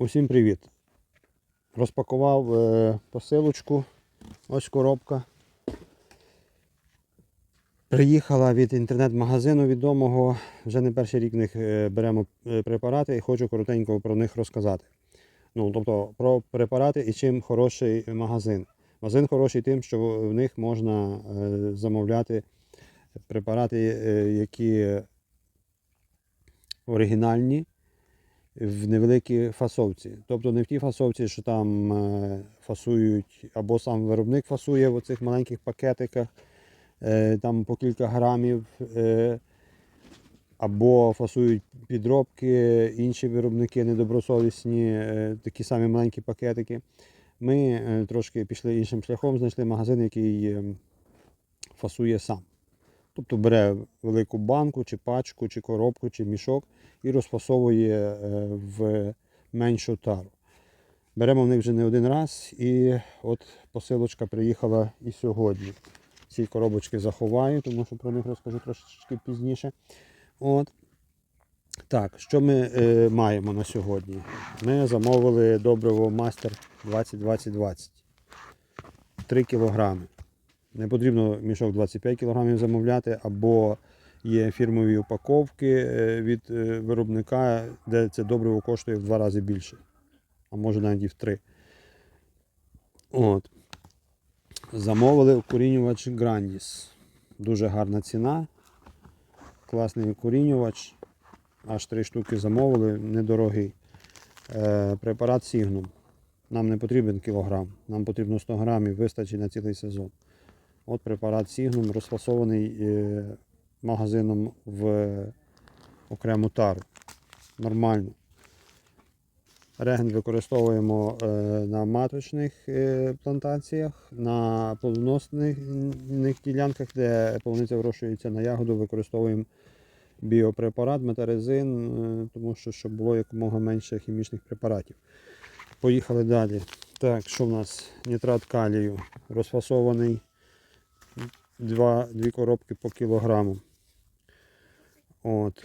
Усім привіт! Розпакував е, посилочку. Ось коробка. Приїхала від інтернет-магазину відомого. Вже не перший рік в них е, беремо е, препарати і хочу коротенько про них розказати. Ну, тобто про препарати і чим хороший магазин. Магазин хороший тим, що в них можна е, замовляти препарати, е, які оригінальні в невеликій фасовці. Тобто не в тій фасовці, що там е, фасують, або сам виробник фасує в цих маленьких пакетиках, е, там по кілька грамів, е, або фасують підробки, інші виробники недобросовісні, такі самі маленькі пакетики. Ми трошки пішли іншим шляхом, знайшли магазин, який е, фасує сам. Тобто бере велику банку, чи пачку, чи коробку, чи мішок і розфасовує е, в меншу тару. Беремо в них вже не один раз, і от посилочка приїхала і сьогодні. Ці коробочки заховаю, тому що про них розкажу трошечки пізніше. От. Так, що ми е, маємо на сьогодні? Ми замовили добриво Мастер 20-20-20. 3 кілограми. Не потрібно мішок 25 кг замовляти, або є фірмові упаковки е, від е, виробника, де це добриво коштує в два рази більше, а може навіть і в три. От. Замовили укорінювач Grandis. Дуже гарна ціна. Класний укорінювач. Аж три штуки замовили, недорогий. Е, препарат Signum. Нам не потрібен кілограм, нам потрібно 100 грамів, вистачить на цілий сезон. От препарат Signum розфасований е, магазином в окрему тару. Нормально. Реген використовуємо е, на маточних е, плантаціях, на плодоносних ділянках, де полуниця вирощується на ягоду, використовуємо біопрепарат, метарезин, тому що щоб було якомога менше хімічних препаратів. Поїхали далі. Так, що в нас? Нітрат калію розфасований два, дві коробки по кілограму. От.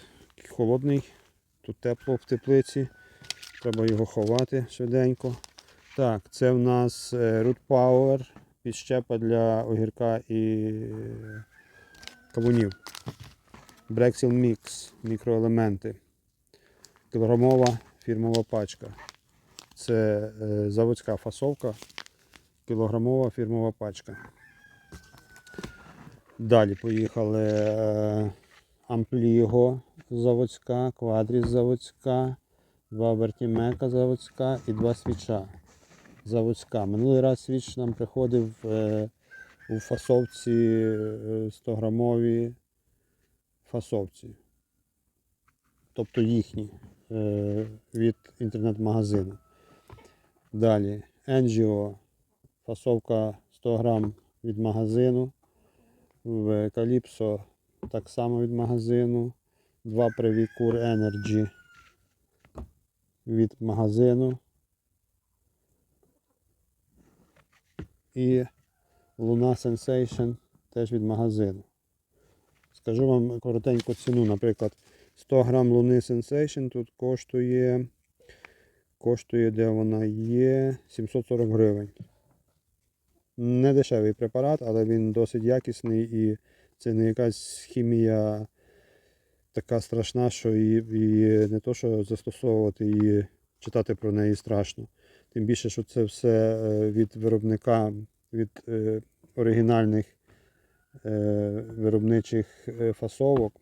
Холодний, тут тепло в теплиці. Треба його ховати швиденько. Так, це в нас е, Root Power, підщепа для огірка і е, кавунів. Brexil Mix, мікроелементи. Кілограмова фірмова пачка. Це е, заводська фасовка, кілограмова фірмова пачка. Далі поїхали е, Ампліго заводська, Квадріс заводська, два Вертімека заводська і два свіча заводська. Минулий раз свіч нам приходив е, у фасовці е, 100 грамові фасовці. Тобто їхні е, від інтернет-магазину. Далі NGO, фасовка 100 грам від магазину. В Calypso так само від магазину. Два Previcur Energy від магазину. І Luna Sensation теж від магазину. Скажу вам коротенько ціну, наприклад, 100 грам Луни Sensation тут коштує, коштує, де вона є, 740 гривень. Не дешевий препарат, але він досить якісний і це не якась хімія така страшна, що і, і не то, що застосовувати і читати про неї страшно. Тим більше, що це все е, від виробника, від е, оригінальних е, виробничих е, фасовок.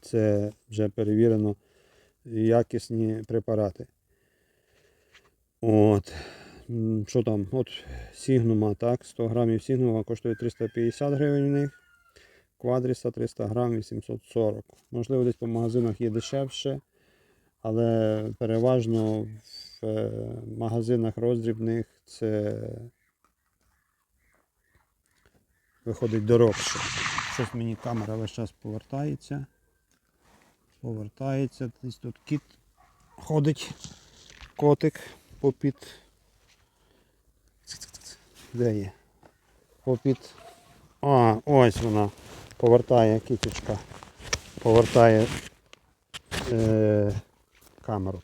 Це вже перевірено якісні препарати. От. Що там? От Сігнума, так, 100 грамів Сігнума коштує 350 гривень в них. Квадріса 300 грамів 740. Можливо, десь по магазинах є дешевше, але переважно в е, магазинах роздрібних це виходить дорожче. Щось мені камера весь час повертається. Повертається. Десь тут кіт ходить, котик попід. Де є? Попід. А, ось вона. Повертає кіточка. Повертає е, камеру.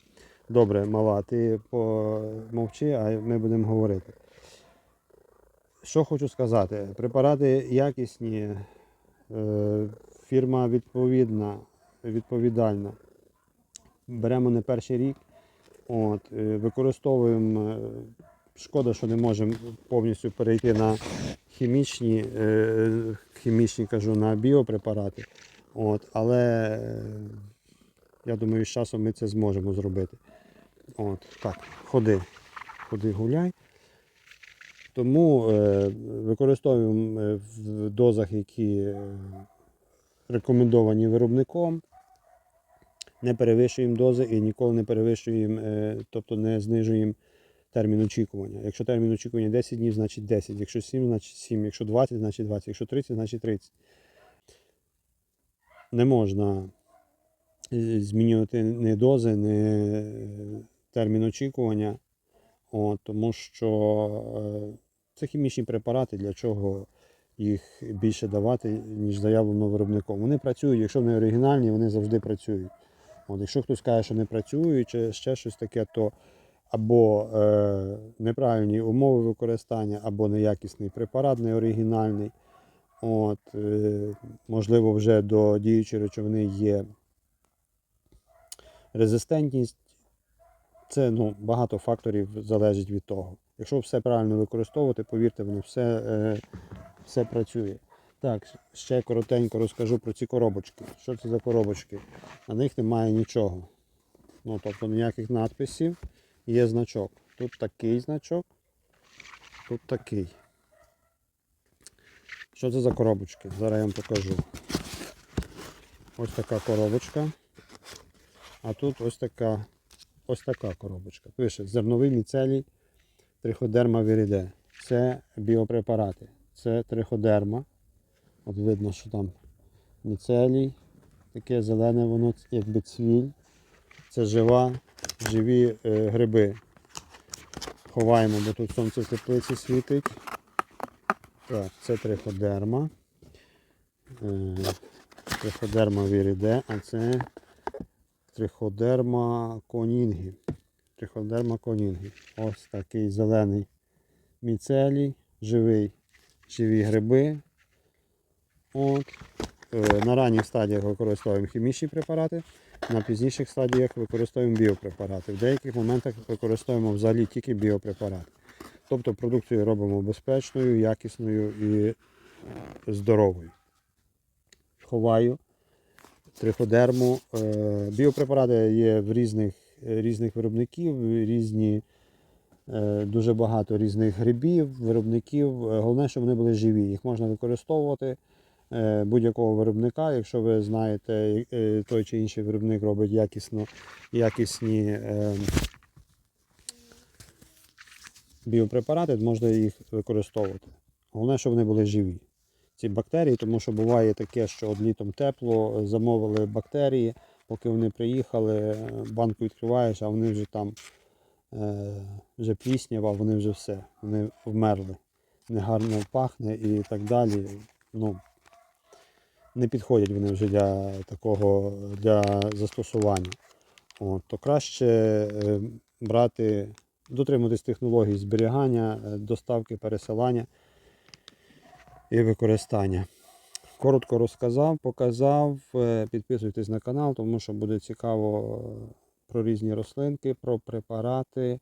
Добре, мала, ти помовчи, а ми будемо говорити. Що хочу сказати? Препарати якісні, е, фірма відповідна, відповідальна. Беремо не перший рік. От, е, використовуємо. Шкода, що не можемо повністю перейти на хімічні, е, хімічні кажу, на біопрепарати. От, але е, я думаю, з часом ми це зможемо зробити. От, так, ходи, ходи гуляй. Тому е, використовуємо е, в дозах, які рекомендовані виробником. Не перевищуємо дози і ніколи не перевищуємо, е, тобто не знижуємо термін очікування. Якщо термін очікування 10 днів, значить 10. Якщо 7, значить 7. Якщо 20, значить 20. Якщо 30, значить 30. Не можна е, змінювати не дози, не термін очікування. От, тому що е, це хімічні препарати, для чого їх більше давати, ніж заявлено виробником. Вони працюють, якщо вони оригінальні, вони завжди працюють. От, якщо хтось каже, що не працюють, чи ще щось таке, то або е, неправильні умови використання, або неякісний препарат, не оригінальний. От, е, можливо, вже до діючої речовини є резистентність. Це ну, багато факторів залежить від того. Якщо все правильно використовувати, повірте, воно все, е, все працює. Так, ще коротенько розкажу про ці коробочки. Що це за коробочки? На них немає нічого. Ну, тобто ніяких надписів. Є значок. Тут такий значок, тут такий. Що це за коробочки? Зараз я вам покажу. Ось така коробочка. А тут ось така ось така коробочка. Пише зерновий міцелій триходерма віріде. Це біопрепарати. Це триходерма. От видно, що там міцелій. Таке зелене воно якби цвіль. Це жива, живі е, гриби. Ховаємо, бо тут сонце в теплиці світить. Так, це триходерма. Е, триходерма віріде, а це триходерма конінгі. Триходерма конінгі. Ось такий зелений міцелій, живий, живі гриби. От. Е, На ранніх стадіях використовуємо хімічні препарати, на пізніших стадіях використовуємо біопрепарати. В деяких моментах використовуємо взагалі тільки біопрепарати. Тобто продукцію робимо безпечною, якісною і здоровою. Ховаю триходерму. Е, Біопрепарати є в різних, різних виробників, різні, е, дуже багато різних грибів, виробників. Е, Головне, щоб вони були живі. Їх можна використовувати е, будь-якого виробника. Якщо ви знаєте, е, той чи інший виробник робить якісно, якісні е, біопрепарати, можна їх використовувати. Головне, щоб вони були живі. Ці бактерії, тому що буває таке, що от літом тепло, замовили бактерії, поки вони приїхали, е, банку відкриваєш, а вони вже там е, вже пліснява, вони вже все, вони вмерли. Негарно пахне і так далі. Ну, не підходять вони вже для такого для застосування. От, то краще е, брати, дотримуватись технологій зберігання, е, доставки, пересилання і використання. Коротко розказав, показав. Е, Підписуйтесь на канал, тому що буде цікаво про різні рослинки, про препарати,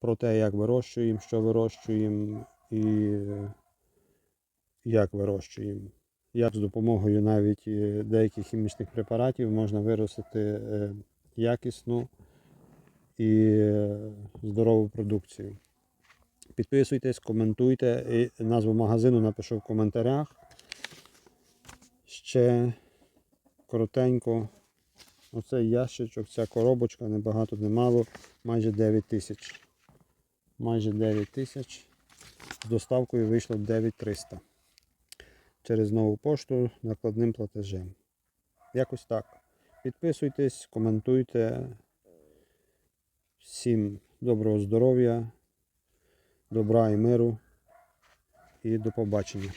про те, як вирощуємо, що вирощуємо і як вирощуємо. Як з допомогою навіть е, деяких хімічних препаратів можна виростити е, якісну і е, здорову продукцію. Підписуйтесь, коментуйте. І назву магазину напишу в коментарях. Ще коротенько. Оцей ящичок, ця коробочка, не багато, не мало, майже 9 тисяч. Майже 9 тисяч. З доставкою вийшло 9300. Через нову пошту накладним платежем. Якось так. Підписуйтесь, коментуйте. Всім доброго здоров'я добра і миру. І до побачення.